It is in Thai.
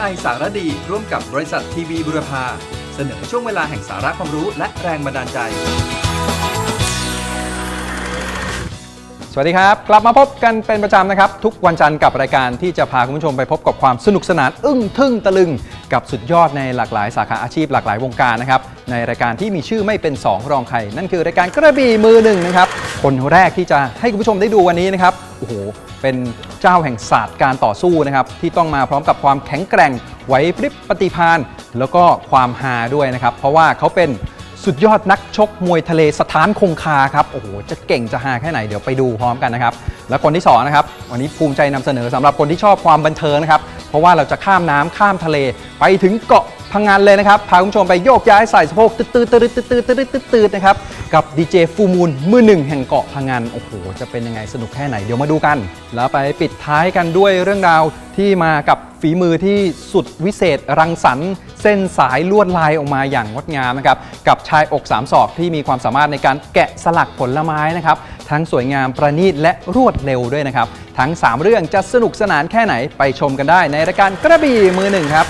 SI สารดี ร่วมกับบริษัททีวีบุรพา เสนอช่วงเวลาแห่งสาระความรู้และแรงบันดาลใจ สวัสดีครับ กลับมาพบกันเป็นประจำนะครับ ทุกวันจันทร์กับรายการที่จะพาคุณผู้ชมไปพบกับความสนุกสนาน อึ้งทึ่งตะลึง กับสุดยอดในหลากหลายสาขาอาชีพหลากหลายวงการนะครับ ในรายการที่มีชื่อไม่เป็น 2 รองใคร นั่นคือรายการกระบี่มือหนึ่งนะครับ คนแรกที่จะให้คุณผู้ชมได้ดูวันนี้นะครับโอ้โหเป็นเจ้าแห่งศาสตร์การต่อสู้นะครับที่ต้องมาพร้อมกับความแข็งแกร่งไหวพริบปฏิภาณแล้วก็ความฮาด้วยนะครับเพราะว่าเขาเป็น สุดยอดนักชกมวยทะเลสถานคงคาครับโอ้โหจะเก่งจะหาแค่ไหนเดี๋ยวไปดูพร้อมกันนะครับ แล้วคนที่2นะครับวันนี้ภูมิใจนำเสนอสำหรับคนที่ชอบความบันเทิงนะครับเพราะว่าเราจะข้ามน้ำข้ามทะเล ไปถึงเกาะพังงานเลยนะครับพาคุณผู้ชมไปโยกย้ายใส่สะโพกตืดตืดตืดตืดตืดตืดตืดนะครับกับดีเจฟูมูลมือหนึ่งแห่งเกาะพังงานโอ้โหจะเป็นยังไงสนุกแค่ไหนเดี๋ยวมาดูกัน แล้วไปปิดท้ายกันด้วยเรื่องราว ที่มากับฝีมือที่สุดวิเศษรังสรรค์เส้นสายลวดลายออกมาอย่างงดงามนะครับกับชายอกสามศอกที่มีความสามารถในการแกะสลักผลไม้นะครับทั้งสวยงามประณีตและรวดเร็วด้วยนะครับทั้ง 3 เรื่องจะสนุกสนานแค่ไหนไปชมกันได้ในรายการกระบี่มือหนึ่งครับ